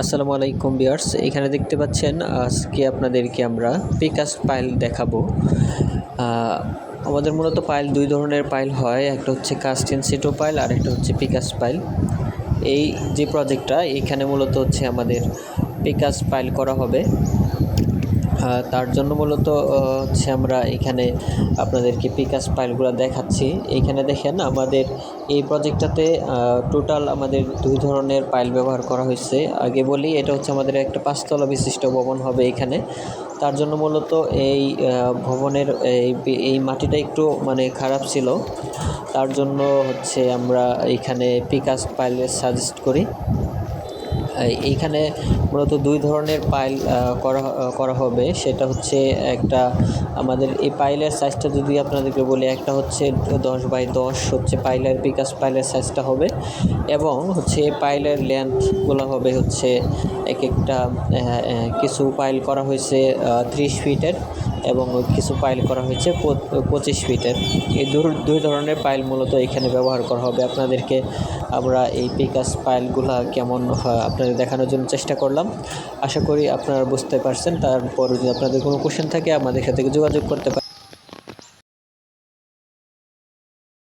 আসসালামু আলাইকুম বিয়ার্স এখানে দেখতে পাচ্ছেন, আজকে আপনাদেরকে আমরা পিকাস পাইল দেখাবো। আমাদের মূলত পাইল দুই ধরনের পাইল হয়, একটা হচ্ছে কাস্টিন সিটো পাইল আর একটা হচ্ছে পিকাস পাইল এই যে প্রজেক্টটা এখানে মূলত হচ্ছে আমাদের পিকাস পাইল করা হবে। তার জন্য মূলত হচ্ছে আমরা এখানে আপনাদেরকে পিকাস ফাইলগুলো দেখাচ্ছি। এইখানে দেখেন আমাদের এই প্রজেক্টটাতে টোটাল আমাদের দুই ধরনের পাইল ব্যবহার করা হয়েছে। আগে বলি, এটা হচ্ছে আমাদের একটা পাঁচতলা বিশিষ্ট ভবন হবে এখানে। তার জন্য মূলত এই ভবনের এই এই মাটিটা একটু মানে খারাপ ছিল। তার জন্য হচ্ছে আমরা এখানে পিকাস পাইলের সাজেস্ট করি। এইখানে মূলত দুই ধরনের পাইল করা করা হবে। সেটা হচ্ছে একটা আমাদের এই পাইলের সাইজটা যদি আপনাদেরকে বলি, একটা হচ্ছে দশ বাই দশ হচ্ছে পাইলের বিকাশ পাইলের সাইজটা হবে। এবং হচ্ছে পাইলের লেন্থগুলো হবে হচ্ছে এক একটা কিছু পাইল করা হয়েছে ত্রিশ ফিটের এবং কিছু পাইল করা হয়েছে পঁচিশ ফিটের। এই দুই ধরনের পাইল মূলত এখানে ব্যবহার করা হবে। আপনাদেরকে আমরা এই পিকাস পাইলগুলো কেমন হয় আপনাদের দেখানোর জন্য চেষ্টা করলাম। আশা করি আপনারা বুঝতে পারছেন। তারপর যদি আপনাদের কোনো কোশ্চেন থাকে, আমাদের সাথে যোগাযোগ করতে পারেন।